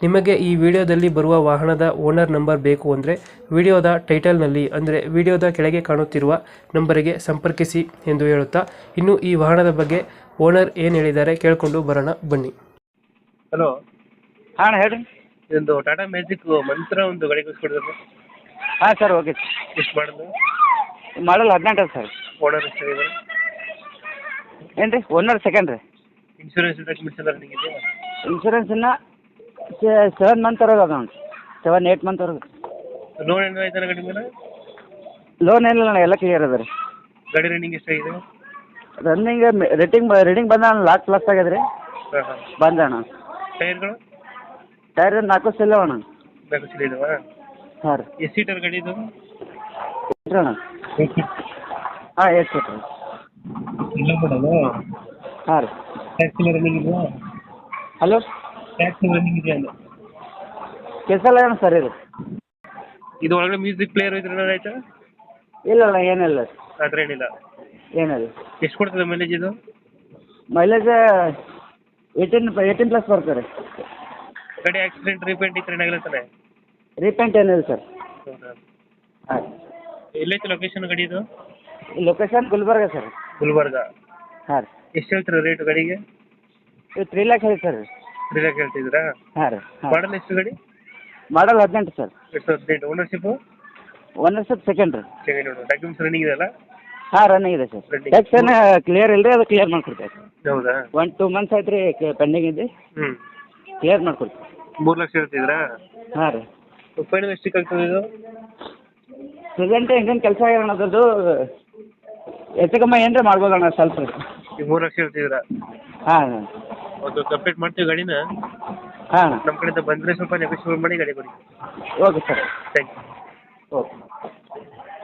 ನಿಮಗೆ ಈ ವಿಡಿಯೋದಲ್ಲಿ ಬರುವ ವಾಹನದ ಓನರ್ ನಂಬರ್ ಬೇಕು ಅಂದರೆ ವಿಡಿಯೋದ ಟೈಟಲ್ನಲ್ಲಿ ಅಂದರೆ ವಿಡಿಯೋದ ಕೆಳಗೆ ಕಾಣುತ್ತಿರುವ ನಂಬರಿಗೆ ಸಂಪರ್ಕಿಸಿ ಎಂದು ಹೇಳುತ್ತಾ ಇನ್ನು ಈ ವಾಹನದ ಬಗ್ಗೆ ಓನರ್ ಏನು ಹೇಳಿದ್ದಾರೆ ಕೇಳಿಕೊಂಡು ಬರೋಣ ಬನ್ನಿ. ಹಲೋ. ಹಾಂ ಹೇಳಿ ಇದೊಂದು ಟಾಟಾ ಮ್ಯಾಜಿಕ್ ಮಂತ್ರ ಒಂದು ಗಾಡಿ ಕಳಿಸ್ಕೊಡಿದ್ರೆ ಹಾಂ ಸರ್ ಓಕೆ. ಎಷ್ಟು ಮಾಡಲು? ಮಾಡಲ್ ಹದಿನೆಂಟು ಸರ್. ಓನರ್ ಎಷ್ಟಾಗಿದೆ ಏನು ರೀ ಒನ್ ಅವರ್ ಸೆಕೆಂಡ್ ರೀ. ಇನ್ಶೂರೆನ್ಸ್ ಡಾಕ್ಯುಮೆಂಟ್ಸ್ ಎಲ್ಲ ರನ್ನಿಂಗ್ ಇದೆಯಾ ಇನ್ಶೂರೆನ್ಸ್ ಇನ್ನು ಸೆವೆನ್ ಮಂತ್ ವರೆಗೆ ಅದ ನೋಡಿ ಸೆವೆನ್ ಏಯ್ಟ್ ಮಂತ್ ವರೆಗೆ ಲೋನ್ ಏನು ಆಯ್ತಾನ ಗಾಡಿ ಮೇಲೆ ಲೋನ್ ಏನಿಲ್ಲ ಅಣ್ಣ ಎಲ್ಲ ಕ್ಲಿಯರ್ ಅದ ರೀ. ಗಾಡಿ ರನ್ನಿಂಗ್ ಎಷ್ಟಾಗಿದೆ? ರನ್ನಿಂಗ್ ರೇಟಿಂಗ್ ರೇಟಿಂಗ್ ಬಂದ ಲಾಕ್ ಪ್ಲಸ್ ಆಗ್ಯದ ರೀ. ಹಾಂ ಹಾಂ. ಬಂದ ಅಣ್ಣ. ಟೈರ್ಗಳು? ಟೈರ್ ನಾಲ್ಕು ಸಿಲ್ಲ ಅಣ್ಣ. ನಾಲ್ಕು ಚೀಲ ಇದಾವ? ಹಾಂ ರೀ. ಎಷ್ಟು ಸೀಟರ್ ಗಾಡಿ ಇದು? ಅಣ್ಣ. ಹಾಂ ಎಷ್ಟು ಸೀಟರ್ ಇಲ್ಲ ಮಾಡೋದು ಹಾಂ ರೀ. ಹಲೋ ಟ್ಯಾಕ್ಸ್ ರನ್ನಿಂಗ್ ಅಣ್ಣ ಸರ್ ಇದು ಇದು? ಒಳಗಡೆ ಮ್ಯೂಸಿಕ್ ಪ್ಲೇಯರ್ ಇದ್ರೆ ಏನಾರು ಇಲ್ಲಲ್ಲ ಇಲ್ಲ ಏನಿಲ್ಲ. ಆ ಥರ ಏನಿಲ್ಲ. ಏನಿಲ್ಲ. ಎಷ್ಟು ಕೊಡ್ತದೆ ಮೈಲೇಜ್ ಇದು? ಮೈಲೇಜ್ ಏಯ್ಟೀನ್ ಏಯ್ಟೀನ್ ಪ್ಲಸ್ ಬರ್ತಾರೆ ಗಾಡಿ ಆಕ್ಸಿಡೆಂಟ್ ರೀಪೇಂಟ್ ಈ ಥರ ಏನಾಗಿಲ್ಲ ತಾನೆ? ರೀಪೇಂಟ್ ಏನಿಲ್ಲ ಸರ್ ಹಾಂ. ಎಲ್ಲೈತೆ ಲೊಕೇಶನ್ ಗಾಡಿ ಇದು? Location Gulbarga sir Gulbarga. ಹಾಂ ರೀ. ಎಷ್ಟು ಹೇಳ್ತೀರಾ ರೇಟ್ ಗಾಡಿಗೆ? ಇದು ತ್ರೀ ಲ್ಯಾಕ್ ಹೇಳಿ ಸರ್ ತ್ರೀ ಲ್ಯಾಕ್ ಹೇಳ್ತಿದ್ದೀರಾ? ಹಾಂ ರೀ ಮಾಡಲ್ ಎಷ್ಟು ಗಾಡಿ? ಮಾಡಲ್ ಹದಿನೆಂಟು ಸರ್. ಎರಡು ಸಾವಿರದ ಹದಿನೆಂಟು ಓನರ್ಶಿಪ್ಪು ಒನ್ ವರ್ಷದ ಸೆಕೆಂಡ್ ರೀ ಸೆಕೆಂಡ್ ಡಾಕ್ಯುಮೆಂಟ್ಸ್ ರನ್ನಿಂಗ್ ಇದೆಯಲ್ಲ ಹಾಂ ರನ್ನಿಂಗ್ ಇದೆ ಸರ್ Running. ಟ್ಯಾಕ್ಸ್ ಏನು ಕ್ಲಿಯರ್ ಇಲ್ಲ ರೀ ಅದು ಕ್ಲಿಯರ್ ಮಾಡ್ಕೊಡ್ತೇವೆ. ಹೌದಾ? ಒನ್ ಟೂ ಮಂತ್ಸ್ ಆಯ್ತು ರೀ ಪೆಂಡಿಂಗ್ ಇದೆ. ಹ್ಞೂ ಕ್ಲಿಯರ್ ಮಾಡ್ಕೊಡ್ತೀವಿ. ಮೂರು ಲಕ್ಷ ಹೇಳ್ತಿದ್ದೀರಾ? ಹಾಂ ರೀ. ಫೈನಲ್ ಎಷ್ಟಕ್ಕೆ ಆಗ್ತದೆ ಇದು? ಪ್ರೆಸೆಂಟ್ ಹೆಂಗೇನು ಕೆಲಸ ಆಗ್ಯಾರ ಅದ್ರದ್ದು ಹೆಚ್ಚು ಕಮ್ಮಿ ಏನ್ರಿ ಮಾಡ್ಬೋದು ಅಣ್ಣ ಸ್ವಲ್ಪ. ರೀ ಈಗ ಮೂರು ಲಕ್ಷ ಹೇಳ್ತಿದ್ದೀರಾ? ಹಾಂ. ಒಂದು ಕಂಪ್ಲೀಟ್ ಮಾಡ್ತೀವಿ ಗಾಡಿನ. ಹಾಂ. ನಮ್ಮ ಕಡೆಯಿಂದ ಬಂದರೆ ಸ್ವಲ್ಪ ನೆಗೋಷಿಯೇಟ್ ಮಾಡಿ ಗಾಡಿ ಕೊಡಿ. Okay sir thank you okay